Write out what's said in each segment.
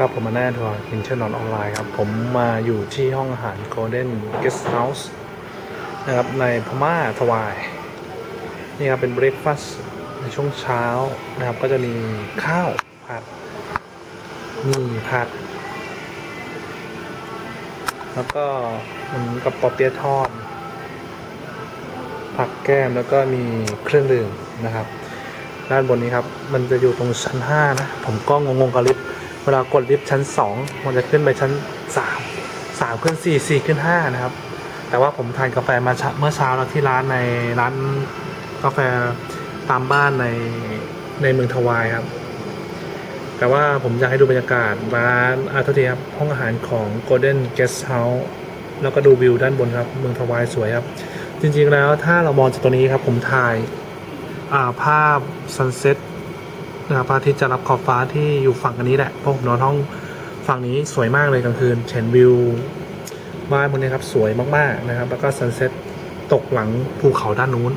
ครับผมมาแน่ทัวร์กินเช่นอนออนไลน์ครับ ผมมาอยู่ที่ห้องอาหาร Golden Guest House นะครับในพม่าทวาย นี่ครับเป็นเบรคฟาสต์ในช่วงเช้านะครับ ก็จะมีข้าวผัดมีผัด แล้วก็มันกับปอเปี๊ยะทอด ผักแก้มแล้วก็มีเครื่องดื่มนะครับ ด้านบนนี้ครับ มันจะอยู่ตรงชั้น 5 นะ ผมก็งงๆกับลิฟต์ เวลากดลิฟต์ชั้น 2 มันจะขึ้นไปชั้น 3 3 ขึ้น 4 4 ขึ้น 5 นะครับ แต่ว่าผมทานกาแฟมาเมื่อเช้าแล้วที่ร้านในร้านกาแฟตามบ้านในในเมืองทวายครับ แต่ว่าผมอยากให้ดูบรรยากาศร้านอาทษทีครับห้องอาหารของ Golden Guest House แล้วก็ดูวิวด้านบนครับ เมืองทวายสวยครับ จริงๆแล้วถ้าเรามองจากตัวนี้ครับ ผมถ่ายาภาพซันเซ็ต นะครับพระอาทิตย์จะรับขอบฟ้าที่อยู่ฝั่งอันนี้แหละเพราะผมนอนห้องฝั่งนี้สวยมากเลยกลางคืนเห็นวิวบ้านบนนี้ครับสวยมากๆนะครับ แล้วก็ซันเซ็ตตกหลังภูเขาด้านนู้น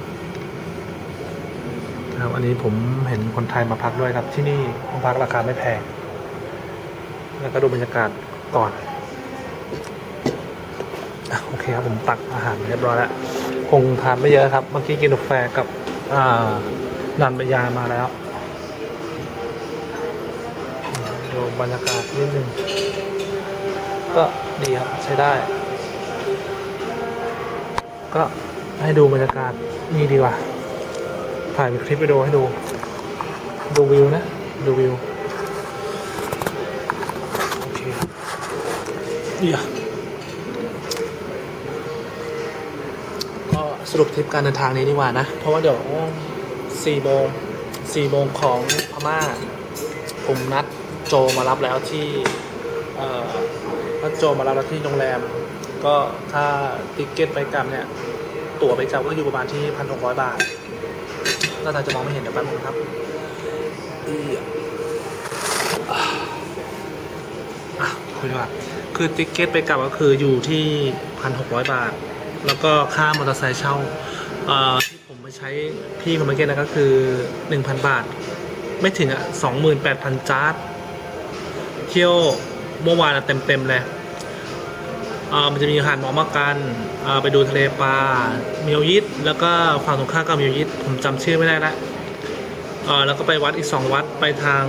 นะครับอันนี้ผมเห็นคนไทยมาพักด้วยครับที่นี่ห้องพักราคาไม่แพง แล้วก็ดูบรรยากาศก่อนโอเคครับผมตักอาหารเรียบร้อยแล้วคงทานไม่เยอะครับ เมื่อกี้กินกาแฟกับนันบยามาแล้ว ดูบรรยากาศนิดนึง ก็ดีครับใช้ได้ ก็ให้ดูบรรยากาศนี่ดีกว่า ถ่ายเป็นคลิปวิดีโอให้ดู ดูวิวนะ ดูวิว โอเคเดี๋ยวก็สรุปทริปการเดินทางนี้ดีกว่านะ เพราะว่าเดี๋ยวสี่โมงสี่โมงของพม่าผมนัด โจมารับแล้วที่เอ่อนัดโจมารับแล้วที่โรงแรม ก็ถ้าติกเก็ตไปกลับเนี่ย ตั๋วไปกลับก็อยู่ประมาณที่พันหกร้อยบาทน่าจะมองไม่เห็นเดี๋ยวแป๊บนึงครับอีอะอะคุยดีกว่าคือติกเก็ตไปกลับก็คืออยู่ที่พันหกร้อยบาท แล้วก็ค่ามอเตอร์ไซค์เช่าเอ่อที่ผมไปใช้พี่คนเมื่อกี้นะก็คือ1,000บาท ไม่ถึงอะ28,000จาร์ด เที่ยวเมื่อวานเต็มๆเลยเอ่อมันจะมีหาดหมอมากันอ่อไปดูทะเลปลาเมียวยิดแล้วก็ฝั่งตรงข้ามกับเมียวยิดผมจำชื่อไม่ได้ละอ่อแล้วก็ไปวัดอีก2วัดไปทาง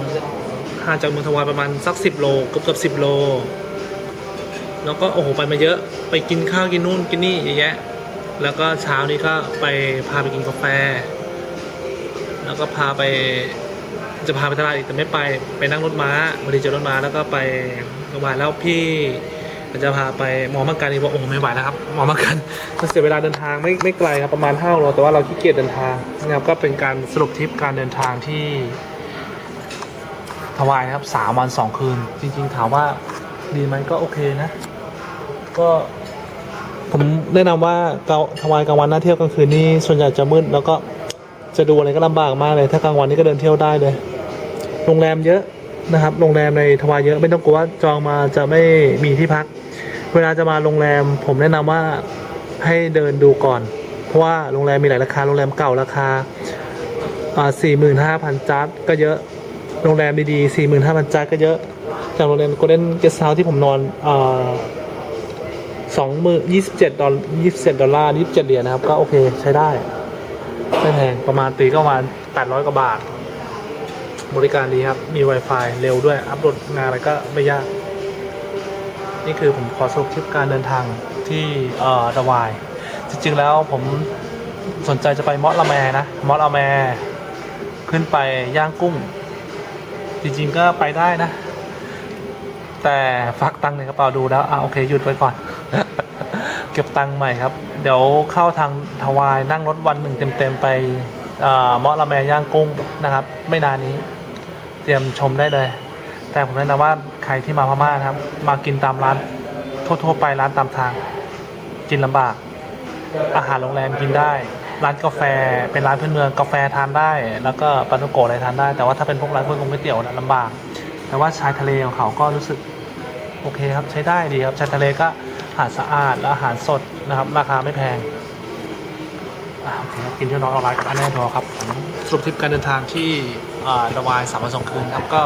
ห่างจากเมืองทวายประมาณสัก10โลเกือบเกือบ10โล แล้วก็โอ้โหไปมาเยอะไปกินข้าวกินนู่นกินนี่เยอะแยะ แล้วก็เช้านี้ก็ไปพาไปกินกาแฟ แล้วก็พาไป จะพาไปตลาดอีกแต่ไม่ไปไปนั่งรถม้าพอดีเจอรถม้าแล้วก็ไปโรงพยาบาลแล้วพี่จะพาไปหมอมังการอีกบอกโอ้ไม่ไหวแล้วครับหมอมังการมันเสียเวลาเดินทางไม่ไม่ไกลครับประมาณ5โลแต่ว่าเราขี้เกียจเดินทางนะครับก็เป็นการสรุปทริปการเดินทางที่ทวายนะครับสามวันสองคืน จริง ๆ ถามว่าดีไหมก็โอเคนะ ก็ผมแนะนำว่าเกาทวายกลางวันน่าเที่ยวกลางคืนนี่ส่วนใหญ่จะมืดแล้วก็ จะดูอะไรก็ลำบากมากเลย ถ้ากลางวันนี่ก็เดินเที่ยวได้เลย โรงแรมเยอะนะครับ โรงแรมในทวายเยอะไม่ต้องกลัวว่าจองมาจะไม่มีที่พัก เวลาจะมาโรงแรม ผมแนะนำว่าให้เดินดูก่อน เพราะว่าโรงแรมมีหลายราคา โรงแรมเก่าราคาสี่หมื่นห้าพันจัดก็เยอะ โรงแรมดีๆสี่หมื่นห้าพันจัดก็เยอะจากโรงแรมโกลเด้นเกสต์เฮาส์ที่ผมนอนสองมือยี่สิบเจ็ดดอลยี่สิบเจ็ดดอลลาร์ยี่สิบเจ็ดเหรียญนะครับ ก็โอเคใช้ได้ ไม่แพงประมาณตีก็ประมาณแปดร้อยกว่าบาท บริการดีครับ มี Wi-Fi เร็วด้วย อัปโหลดงานอะไรก็ไม่ยาก นี่คือผมขอสรุปทริปการเดินทางที่เอ่อดวาย จริงๆแล้วผมสนใจจะไปมอสละแมนะมอสละแมขึ้นไปย่างกุ้ง จริงๆก็ไปได้นะ แต่ฝากตังค์ในกระเป๋าดูแล้วอะโอเคหยุดไว้ก่อน เก็บตังค์ใหม่ครับ เดี๋ยวเข้าทางทวายนั่งรถวันหนึ่งเต็มๆไปเอ่อเมาะละแมย่างกุ้งนะครับ ไม่นานนี้ เตรียมชมได้เลย แต่ผมแนะนำว่าใครที่มาพม่านะครับ มากินตามร้านทั่วๆไปร้านตามทาง กินลำบาก อาหารโรงแรมกินได้ ร้านกาแฟเป็นร้านพื้นเมืองกาแฟทานได้ แล้วก็ปานุโกะอะไรทานได้ แต่ว่าถ้าเป็นพวกร้านพวกก๋วยเตี๋ยวนะลำบาก แต่ว่าชายทะเลของเขาก็รู้สึกโอเคครับใช้ได้ดีครับชายทะเลก็ อาหารสะอาดและอาหารสดนะครับ ราคาไม่แพงอ่าโอเคครับกินเที่ยวน้อยออนไลน์กับอันแน่นอนครับผมสรุปทริปการเดินทางที่อ่าดวายสามวันสองคืนครับก็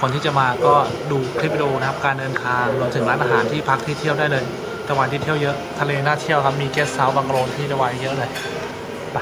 คนที่จะมาก็ดูคลิปวิดีโอนะครับการเดินทางรวมถึงร้านอาหารที่พักที่เที่ยวได้เลยตะวันที่เที่ยวเยอะทะเลน่าเที่ยวครับมีเกสต์เฮาส์บังโรนที่ตะวันเยอะเลยไป